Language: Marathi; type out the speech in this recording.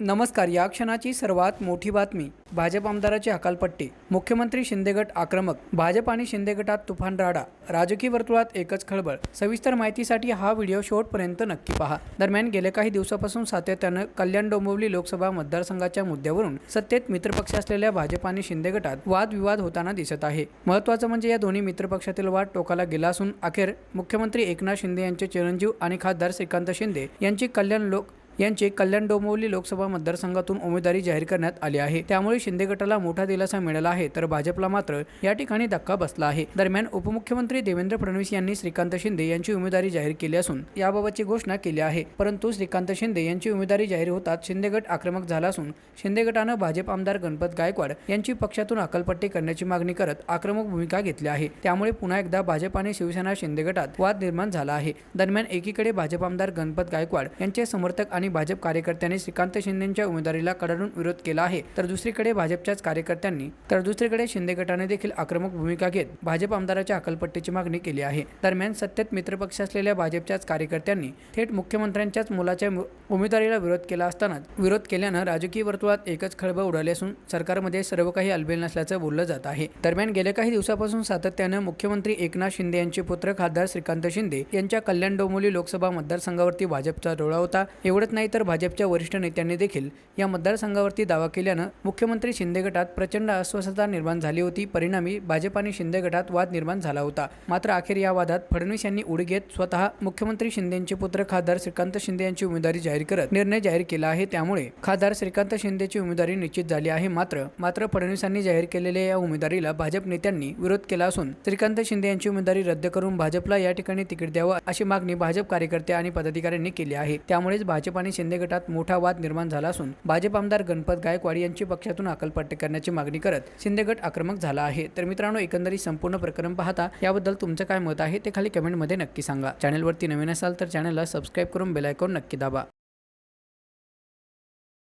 नमस्कार या क्षणाची सर्वात मोठी बातमी भाजप आमदाराची हकालपट्टी मुख्यमंत्री शिंदेगट आक्रमक भाजप आणि शिंदे गटात तुफान राडा राजकीय वर्तुळात एकच खळबळ. सविस्तर माहितीसाठी हा व्हिडिओ शेवटपर्यंत नक्की पहा. दरम्यान गेल्या काही दिवसापासून सातत्यानं कल्याण डोंबिवली लोकसभा मतदारसंघाच्या मुद्द्यावरून सत्तेत मित्रपक्ष असलेल्या भाजप आणि शिंदे गटात वादविवाद होताना दिसत आहे. महत्त्वाचं म्हणजे या दोन्ही मित्रपक्षातील वाद टोकाला गेला असून अखेर मुख्यमंत्री एकनाथ शिंदे यांचे चिरंजीव आणि खासदार श्रीकांत शिंदे यांची कल्याण लोक यांचे कल्याण डोंबिवली लोकसभा मतदारसंघातून उमेदवारी जाहीर करण्यात आली आहे. त्यामुळे शिंदे गटाला मोठा दिलासा मिळाला आहे तर भाजपला मात्र या ठिकाणी धक्का बसला आहे. दरम्यान उपमुख्यमंत्री देवेंद्र फडणवीस यांनी श्रीकांत शिंदे यांची उमेदवारी जाहीर केली असून याबाबतची घोषणा केली आहे. परंतु श्रीकांत शिंदे यांची उमेदवारी जाहीर होताच शिंदे गट आक्रमक झाला असून शिंदे गटानं भाजप आमदार गणपत गायकवाड यांची पक्षातून अकलपट्टी करण्याची मागणी करत आक्रमक भूमिका घेतली आहे. त्यामुळे पुन्हा एकदा भाजप आणि शिवसेना शिंदे गटात वाद निर्माण झाला आहे. दरम्यान एकीकडे भाजप आमदार गणपत गायकवाड यांचे समर्थक आणि भाजप कार्यकर्त्यांनी श्रीकांत शिंदेच्या उमेदवारीला कडाडून विरोध केला आहे. तर दुसरीकडे भाजपच्याच कार्यकर्त्यांनी तर दुसरीकडे शिंदे गटाने देखील आक्रमक भूमिका घेत भाजप आमदाराच्या अकलपट्टीची मागणी केली आहे. दरम्यान सत्तेत मित्रपक्ष असलेल्या भाजपच्याच कार्यकर्त्यांनी थेट मुख्यमंत्र्यांच्याच मुलाच्या उमेदवारीला विरोध केला असतानाच विरोध केल्यानं राजकीय वर्तुळात एकच खळबळ उडाली असून सरकारमध्ये सर्व काही अलबेल नसल्याचं बोललं जात आहे. दरम्यान गेल्या काही दिवसापासून सातत्यानं मुख्यमंत्री एकनाथ शिंदे यांचे पुत्र खासदार श्रीकांत शिंदे यांच्या कल्याण डोंबिवली लोकसभा मतदारसंघावरती भाजपचा डोळा होता. एवढंच नाही तर भाजपच्या वरिष्ठ नेत्यांनी देखील या मतदारसंघावरती दावा केल्यानं मुख्यमंत्री शिंदे गटात प्रचंड अस्वस्थता निर्माण झाली होती. परिणामी भाजप आणि शिंदे गटात वाद निर्माण झाला होता. मात्र अखेर या वादात फडणवीस यांनी उडी घेत स्वतः मुख्यमंत्री शिंदेचे पुत्र खासदार श्रीकांत शिंदे यांची उमेदवारी जाहीर करत निर्णय जाहीर केला आहे. त्यामुळे खासदार श्रीकांत शिंदेची उमेदवारी निश्चित झाली आहे. मात्र मात्र फडणवीसांनी जाहीर केलेल्या या उमेदवारीला भाजप नेत्यांनी विरोध केला असून श्रीकांत शिंदे यांची उमेदवारी रद्द करून भाजपला या ठिकाणी तिकीट द्यावं अशी मागणी भाजप कार्यकर्ते आणि पदाधिकाऱ्यांनी केली आहे. त्यामुळेच भाजप आणि शिंदे गटात मोठा वाद निर्माण झाला असून भाजप आमदार गणपत गायकवाड यांची पक्षातून अकलपट्टी करण्याची मागणी करत शिंदे गट आक्रमक झाला आहे. तर मित्रांनो एकंदरीत संपूर्ण प्रकरण पाहता याबद्दल तुमचं काय मत आहे ते खाली कमेंटमध्ये नक्की सांगा. चॅनलवरती नवीन असाल तर चॅनलला सबस्क्राईब करून बेल आयकॉन नक्की दाबा.